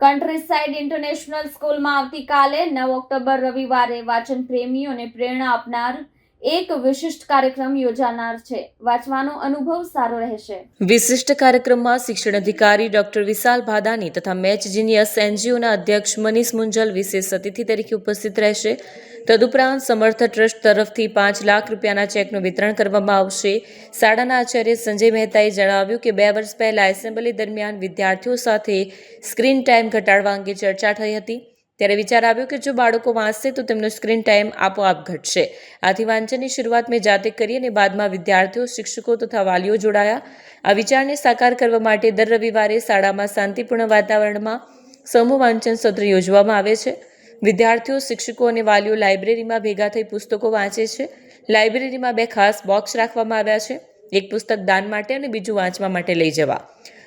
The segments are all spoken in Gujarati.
કન્ટ્રી સાઇડ ઇન્ટરનેશનલ સ્કૂલમાં આવતીકાલે નવ ઓક્ટોબર રવિવારે વાંચન પ્રેમીઓને પ્રેરણા આપનાર એક વિશિષ્ટ કાર્યક્રમ યોજાનાર છે. વાંચવાનો અનુભવ સારો રહેશે. વિશિષ્ટ કાર્યક્રમમાં શિક્ષણ અધિકારી ડોક્ટર વિશાલ ભાદાની તથા મેચ જીનિયસ એનજીઓના અધ્યક્ષ મનીષ મુંજલ વિશેષ અતિથિ તરીકે ઉપસ્થિત રહેશે. તદુપરાંત સમર્થ ટ્રસ્ટ તરફથી પાંચ લાખ રૂપિયાના ચેકનું વિતરણ કરવામાં આવશે. શાળાના આચાર્ય સંજય મહેતાએ જણાવ્યું કે બે વર્ષ પહેલાં એસેમ્બલી દરમિયાન વિદ્યાર્થીઓ સાથે સ્ક્રીન ટાઈમ ઘટાડવા અંગે ચર્ચા થઈ હતી. ત્યારે વિચાર આવ્યો કે જો બાળકો વાંચશે તો તેમનો સ્ક્રીન ટાઈમ આપોઆપ ઘટશે. આથી વાંચનની શરૂઆત મેં જાતે કરી અને બાદમાં વિદ્યાર્થીઓ, શિક્ષકો તથા વાલીઓ જોડાયા. આ વિચારને સાકાર કરવા માટે દર રવિવારે શાળામાં શાંતિપૂર્ણ વાતાવરણમાં સમૂહ વાંચન સત્ર યોજવામાં આવે છે. વિદ્યાર્થીઓ, શિક્ષકો અને વાલીઓ લાઇબ્રેરીમાં ભેગા થઈ પુસ્તકો વાંચે છે. લાઇબ્રેરીમાં બે ખાસ બોક્સ રાખવામાં આવ્યા છે. એક પુસ્તક દાન માટે અને બીજું વાંચવા માટે લઈ જવા.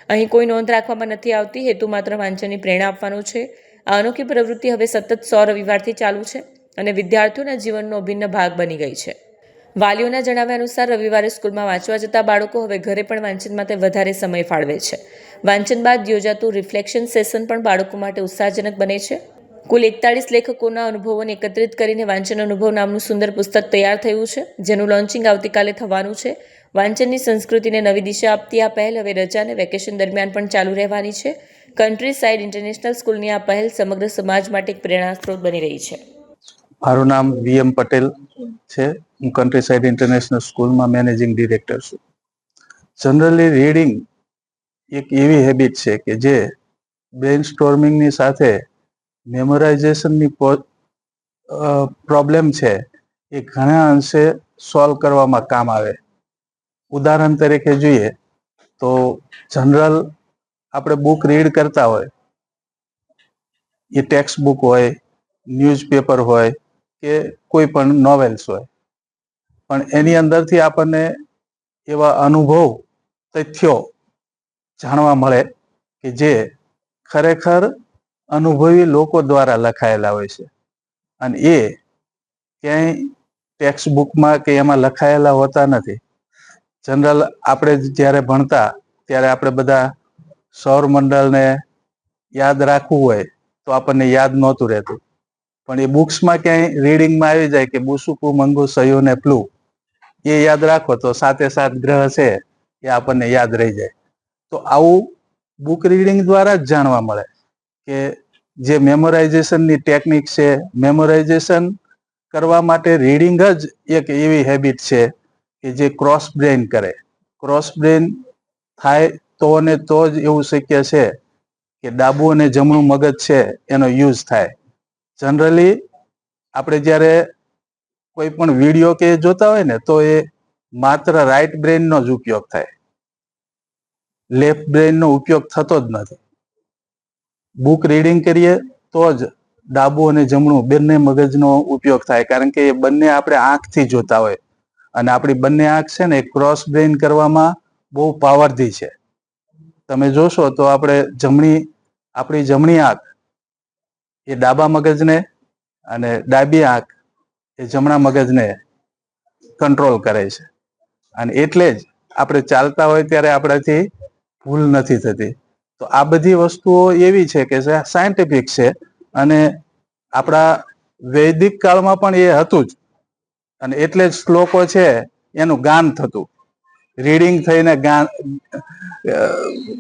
અહીં કોઈ નોંધ રાખવામાં નથી આવતી, હેતુ માત્ર વાંચનની પ્રેરણા આપવાનો છે. આ અનોખી પ્રવૃત્તિ હવે સતત સો રવિવારથી ચાલુ છે અને વિદ્યાર્થીઓના જીવનનો અભિન્ન ભાગ બની ગઈ છે. વાલીઓના જણાવ્યા અનુસાર રવિવારે સ્કૂલમાં વાંચવા જતા બાળકો હવે ઘરે પણ વાંચન માટે વધારે સમય ફાળવે છે. વાંચન બાદ યોજાતું રિફ્લેક્શન સેશન પણ બાળકો માટે ઉત્સાહજનક બને છે. કુલ એકતાળીસ લેખકોના અનુભવોને એકત્રિત કરીને વાંચન અનુભવ નામનું સુંદર પુસ્તક તૈયાર થયું છે, જેનું લોન્ચિંગ આવતીકાલે થવાનું છે. વાંચનની સંસ્કૃતિને નવી દિશા આપતી આ પહેલ હવે રજા અને વેકેશન દરમિયાન પણ ચાલુ રહેવાની છે. કન્ટ્રી સાઇડ ઇન્ટરનેશનલ સ્કૂલની આ પહેલ સમગ્ર સમાજ માટે એક પ્રેરણા સ્ત્રોત બની રહી છે. મારું નામ વીએમ પટેલ છે. હું કન્ટ્રી સાઇડ ઇન્ટરનેશનલ સ્કૂલમાં મેનેજિંગ ડિરેક્ટર છું. જનરલી રીડિંગ એક એવી હેબિટ છે કે જે બ્રેન સ્ટોર્મિંગની સાથે મેમોરાઇઝેશનની પ્રોબ્લેમ છે એ ઘણા અંશે સોલ્વ કરવામાં કામ આવે. ઉદાહરણ તરીકે જોઈએ તો જનરલ આપણે બુક રીડ કરતા હોય, એ ટેક્સ્ટ બુક હોય ન્યૂઝપેપર હોય કે કોઈ પણ નોવેલ્સ હોય. પણ એની અંદરથી આપણને એવા અનુભવ, તથ્યો જાણવા મળે કે જે ખરેખર અનુભવી લોકો દ્વારા લખાયેલા હોય છે. અને એ ક્યાંય ટેક્સ્ટ બુકમાં કે એમાં લખાયેલા હોતા નથી. જનરલ આપણે જ્યારે ભણતા, ત્યારે આપણે બધા સૌરમંડળને યાદ રાખવું હોય તો આપણને યાદ નહોતું રહેતું. પણ એ બુક્સમાં ક્યાંય રીડિંગમાં આવી જાય કે બુસુકુ મંગુ સયુ ને પ્લુ, એ યાદ રાખો તો સાતે સાત ગ્રહ છે એ આપણને યાદ રહી જાય. તો આવું બુક રીડિંગ દ્વારા જ જાણવા મળે કે જે મેમોરાઇઝેશનની ટેકનિક છે મેમોરાઇઝેશન કરવા માટે રીડિંગ જ એક એવી હેબિટ છે કે જે ક્રોસ બ્રેન કરે. ક્રોસ બ્રેન થાય તો ને તો જ એવું શક્ય છે કે ડાબું અને જમણું મગજ છે એનો યુઝ થાય. જનરલી આપણે જ્યારે કોઈ પણ વીડિયો કે જોતા હોય ને, તો એ માત્ર રાઈટ બ્રેનનો જ ઉપયોગ થાય. લેફ્ટ બ્રેનનો ઉપયોગ થતો જ નથી. બુક રીડિંગ કરીએ તો જ ડાબું અને જમણું બંને મગજનો ઉપયોગ થાય, કારણ કે એ બંને આપણે આંખથી જોતા હોય. અને આપણી બંને આંખ છે ને ક્રોસ બ્રેન કરવામાં બહુ પાવરથી છે. તમે જોશો તો આપણે જમણી, આપણી જમણી આંખ એ ડાબા મગજને અને ડાબી આંખ એ જમણા મગજને કંટ્રોલ કરે છે. અને એટલે જ આપણે ચાલતા હોય ત્યારે આપણાથી ભૂલ નથી થતી. તો આ બધી વસ્તુઓ એવી છે કે સાયન્ટિફિક છે અને આપણા વૈદિક કાળમાં પણ એ હતું જ. અને એટલે જ શ્લોકો છે એનું ગાન થતું. રીડિંગ થઈને ગાન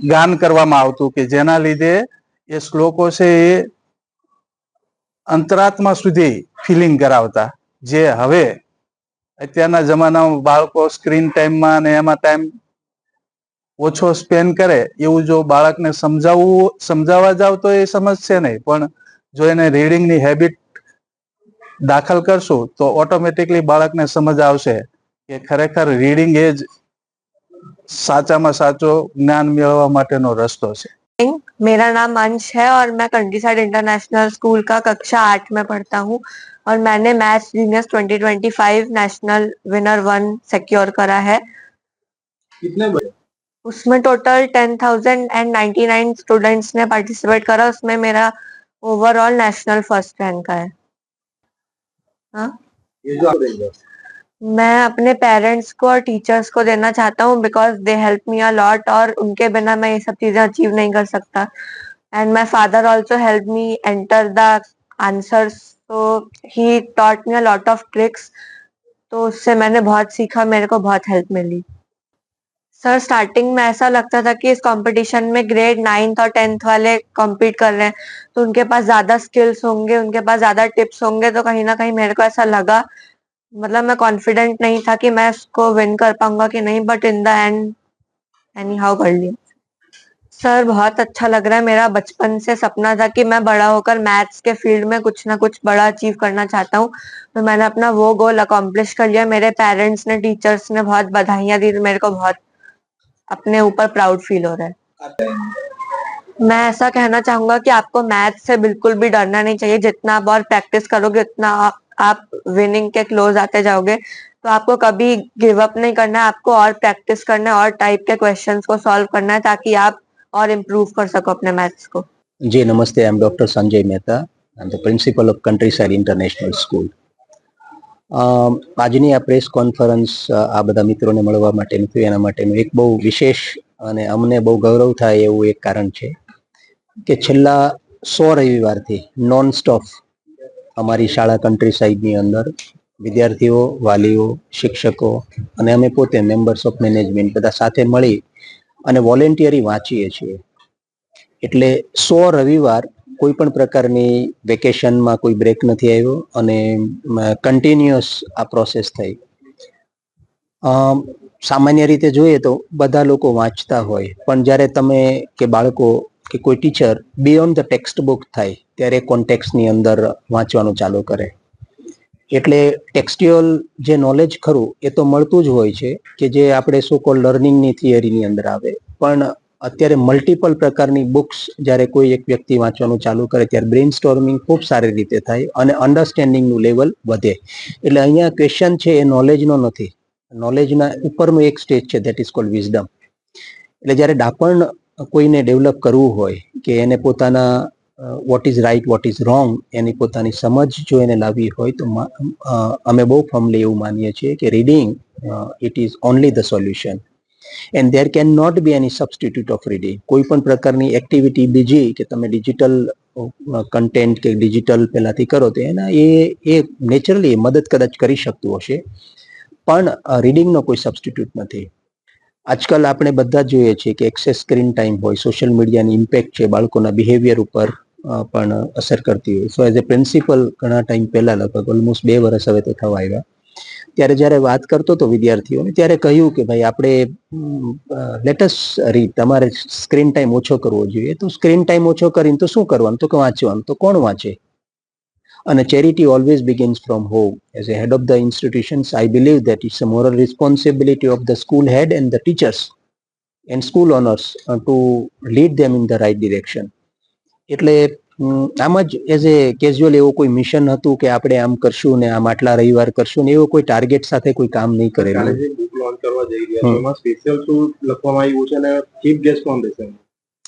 ગાન કરવામાં આવતું કે જેના લીધે એ શ્લોકો છે એ અંતરાત્મા સુધી ફિલિંગ કરાવતા. જે હવે અત્યારના જમાનામાં બાળકો સ્ક્રીન ટાઈમમાં અને એમાં ટાઈમ ઓછો સ્પેન્ડ કરે, એવું જો બાળકને સમજાવવું, સમજાવવા જાવ તો એ સમજશે નહીં. પણ જો એને રીડિંગની હેબિટ દાખલ કરશું તો ઓટોમેટિકલી બાળકને સમજ આવશે કે ખરેખર રીડિંગ એ જ સાચામાં સાચો જ્ઞાન મેળવવા માટેનો રસ્તો છે मेरा नाम अंश है और मैं कंट्री साइड इंटरनेशनल स्कूल का कक्षा आठ में पढ़ता हूँ और मैंने maths genius 2025 national winner one secure करा है कितने बजे उसमें total ten thousand and ninety nine students ने पार्टिसिपेट करा उसमें मेरा ओवरऑल नेशनल फर्स्ट रैंक है हाँ ये जो आप देंगे मैं अपने पेरेंट्स को और टीचर्स को देना चाहता हूँ because they help me a lot और उनके बिना मैं ये सब चीज़ें अचीव नहीं कर सकता। And my father also help me enter the answers. So, he taught me a lot of tricks. तो उससे मैंने बहुत सीखा, मेरे को बहुत हेल्प मिली। सर स्टार्टिंग में ऐसा लगता था कि इस कंपटीशन में ग्रेड नाइन्थ और टेंथ वाले compete कर रहे हैं। तो उनके पास ज़्यादा स्किल्स होंगे, उनके पास ज़्यादा टिप्स होंगे तो कहीं ना कहीं मेरे को ऐसा लगा मतलब मैं कॉन्फिडेंट नहीं था कि मैं इसको विन कर पाऊँगा कि नहीं but in the end anyhow कर लिया। सर बहुत अच्छा लग रहा है मेरा बचपन से सपना था कि मैं बड़ा होकर मैथ्स के फ़ील्ड में कुछ ना कुछ बड़ा अचीव करना चाहता हूँ। तो मैंने अपना वो गोल अकॉम्प्लिश कर लिया। मेरे पेरेंट्स ने टीचर्स ने बहुत बधाइयाँ दी, मेरे को बहुत अपने ऊपर प्राउड फील हो रहा है। मैं ऐसा कहना चाहूँगा कि आपको मैथ से बिल्कुल भी डरना नहीं चाहिए। जितना आप और प्रैक्टिस करोगे, उतना आप, आप विनिंग के क्लोज आते जाओगे तो आपको कभी गिव अप नहीं करना है आपको और प्रैक्टिस करना है और टाइप के क्वेश्चंस को सॉल्व करना है ताकि आप और इम्प्रूव कर सको अपने मैथ्स को જી નમસ્તે I am doctor Sanjay Mehta I am the principal of countryside international school આજની આ પ્રેસ કોન્ફરન્સ આ બધા મિત્રોને મળવા માટેનું થયું એના માટેનું એક બહુ વિશેષ અને અમને બહુ ગૌરવ થાય એવું એક કારણ છે કે છેલ્લા સો રવિવારથી નોન સ્ટોપ અમારી શાળા કન્ટ્રી સાઈડની અંદર વિદ્યાર્થીઓ, વાલીઓ, શિક્ષકો અને અમે પોતે મેમ્બર્સ ઓફ મેનેજમેન્ટ બધા સાથે મળી અને વોલેન્ટિયરી વાંચીએ છીએ. એટલે સો રવિવાર કોઈ પણ પ્રકારની વેકેશનમાં કોઈ બ્રેક નથી આવ્યો અને કન્ટિન્યુઅસ આ પ્રોસેસ થઈ. સામાન્ય રીતે જોઈએ તો બધા લોકો વાંચતા હોય, પણ જ્યારે તમે કે બાળકો કે કોઈ teacher beyond the text book થાય, ત્યારે કોન્ટેક્સની અંદર વાંચવાનું ચાલુ કરે. એટલે ટેક્સ્ટ્યુઅલ જે નોલેજ ખરું, એ તો મળતું જ હોય છે કે જે આપણે શું કોલ લર્નિંગની થિયરીની અંદર આવે. પણ અત્યારે મલ્ટિપલ પ્રકારની બુક્સ જ્યારે કોઈ એક વ્યક્તિ વાંચવાનું ચાલુ કરે, ત્યારે બ્રેઇન સ્ટોર્મિંગ ખૂબ સારી રીતે થાય અને અન્ડરસ્ટેન્ડિંગનું લેવલ વધે. એટલે અહીંયા ક્વેશ્ચન છે એ નોલેજનો નથી. નોલેજના ઉપરનું એક સ્ટેજ છે દેટ ઇઝ કોલ્ડ વિઝડમ એટલે જ્યારે ડાપણ કોઈને ડેવલપ કરવું હોય કે એને પોતાના what is right what is wrong એની પોતાની સમજ જો એને લાવવી હોય તો અમે બહુ ફર્મલી એવું માનીએ છીએ કે reading it is only the solution and there can not be any substitute of reading કોઈ પણ પ્રકારની એક્ટિવિટી બીજી કે તમે ડિજિટલ કન્ટેન્ટ કે ડિજિટલ પહેલાંથી કરો તો એના એ એ નેચરલી મદદ કદાચ કરી શકતું હશે. પણ રીડિંગનો કોઈ સબસ્ટિટ્યુટ નથી. આજકાલ આપણે બધા જોઈએ છીએ કે એક્સેસ સ્ક્રીન ટાઈમ હોય સોશિયલ મીડિયાની ઇમ્પેક્ટ છે, બાળકોના બિહેવિયર ઉપર પણ અસર કરતી હોય. સો એઝ એ પ્રિન્સિપલ ઘણા ટાઈમ પહેલા, લગભગ ઓલમોસ્ટ બે વર્ષ હવે તો થવા આવ્યા. ત્યારે જ્યારે વાત કરતો હતો વિદ્યાર્થીઓને ત્યારે કહ્યું કે ભાઈ, આપણે લેટેસ્ટ રીત તમારે સ્ક્રીન ટાઈમ ઓછો કરવો જોઈએ. તો સ્ક્રીન ટાઈમ ઓછો કરીને તો શું કરવાનું? તો કે વાંચવાનું. તો કોણ વાંચે? અને charity always begins from home as a head of the institutions i believe that it's a moral responsibility of the school head and the teachers and school owners uh, to lead them in the right direction એટલે આમ જ એઝ એ કેઝ્યુઅલ એવું કોઈ મિશન હતું કે આપણે આમ કરશું ને આમ આટલા રવિવાર કરશું ને એવું કોઈ ટાર્ગેટ સાથે કોઈ કામ નહીં કરેલું બુક લોન્ચ કરવા જઈ રહ્યા છે એમાં સ્પેશિયલ શું લખવામાં આવ્યું છે અને ચીફ ગેસ્ટ રહેશે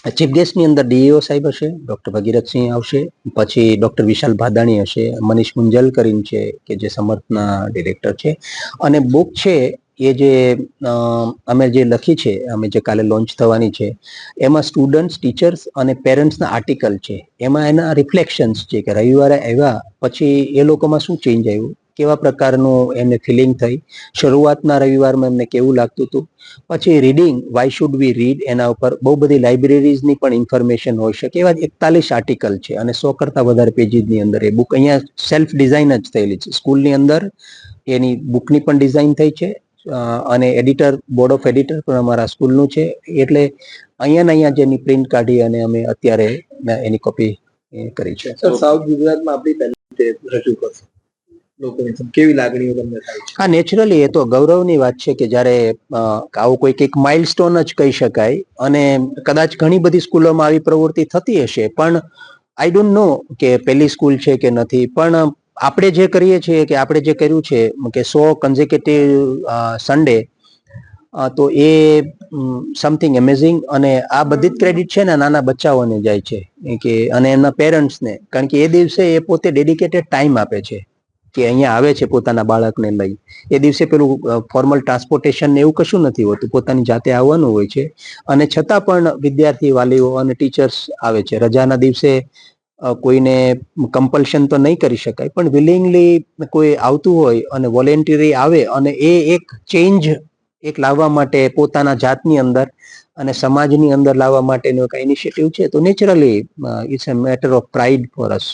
ચીફ ગેસ્ટની અંદર ડીઈઓ સાહેબ હશે ડોક્ટર ભગીરથસિંહ આવશે, પછી ડોક્ટર વિશાલ ભાદાણી હશે, મનીષ મુંજલ કરીને છે, કે જે સમર્થના ડિરેક્ટર છે. અને બુક છે, એ જે અમે જે લખી છે, અમે જે કાલે લોન્ચ થવાની છે, એમાં સ્ટુડન્ટ્સ ટીચર્સ અને પેરેન્ટ્સના આર્ટિકલ છે. એમાં એના રિફ્લેક્શન્સ છે કે રવિવારે આવ્યા, પછી એ લોકોમાં શું ચેન્જ આવ્યું? કેવા પ્રકારનું એમને ફિલિંગ થઈ. શરૂઆતના રવિવારમાં એમને કેવું લાગતું હતું? પછી reading why should we read એના ઉપર બહુ બધી લાઇબ્રેરીઝની પણ ઇન્ફોર્મેશન હોઈ શકે. એવા એકતાલીસ આર્ટિકલ છે અને સો કરતાં વધારે પેજીસની અંદર એ બુક અહીંયા સેલ્ફ ડિઝાઇન જ થયેલી છે. સ્કૂલની અંદર એની બુકની પણ ડિઝાઇન થઈ છે અને એડિટર બોર્ડ ઓફ એડિટર પણ અમારા સ્કૂલનું છે. એટલે અહીંયા ને અહીંયા જેની પ્રિન્ટ કાઢી અને અમે અત્યારે એની કોપી કરી છે. સાઉથ ગુજરાતમાં આપણી પહેલી રજૂ કરશો. કેવી લાગણીઓ તમને થાય છે? હા નેચરલી એ તો ગૌરવની વાત છે કે જ્યારે આવું કોઈક એક માઇલસ્ટોન જ કહી શકાય અને કદાચ ઘણી બધી સ્કૂલોમાં આવી પ્રવૃત્તિ થતી હશે, પણ આઈ ડોન્ટ નો કે પેલી સ્કૂલ છે કે નથી, પણ આપણે જે કરીએ છીએ કે આપણે જે કર્યું છે, કે સો કન્ઝિક્યુટિવ સન્ડે તો એ સમથિંગ એમેઝિંગ અને આ બધી જ ક્રેડિટ છે ને નાના બચ્ચાઓને જાય છે કે, અને એમના પેરેન્ટ્સને કારણ કે એ દિવસે એ પોતે ડેડિકેટેડ ટાઈમ આપે છે. કે અહીંયા આવે છે પોતાના બાળકને લઈ. એ દિવસે પેલું ફોર્મલ ટ્રાન્સપોર્ટેશન ને એવું કશું નથી હોતું. પોતાની જાતે આવવાનું હોય છે. અને છતાં પણ વિદ્યાર્થી વાલીઓ અને ટીચર્સ આવે છે. રજાના દિવસે કોઈને કમ્પલ્શન તો નહીં કરી શકાય, પણ વિલિંગલી કોઈ આવતું હોય અને વોલેન્ટરી આવે અને એ એક ચેન્જ એક લાવવા માટે પોતાના જાતની અંદર અને સમાજની અંદર લાવવા માટેનો એક ઇનિશિયેટિવ છે, તો naturally it's a matter of pride for us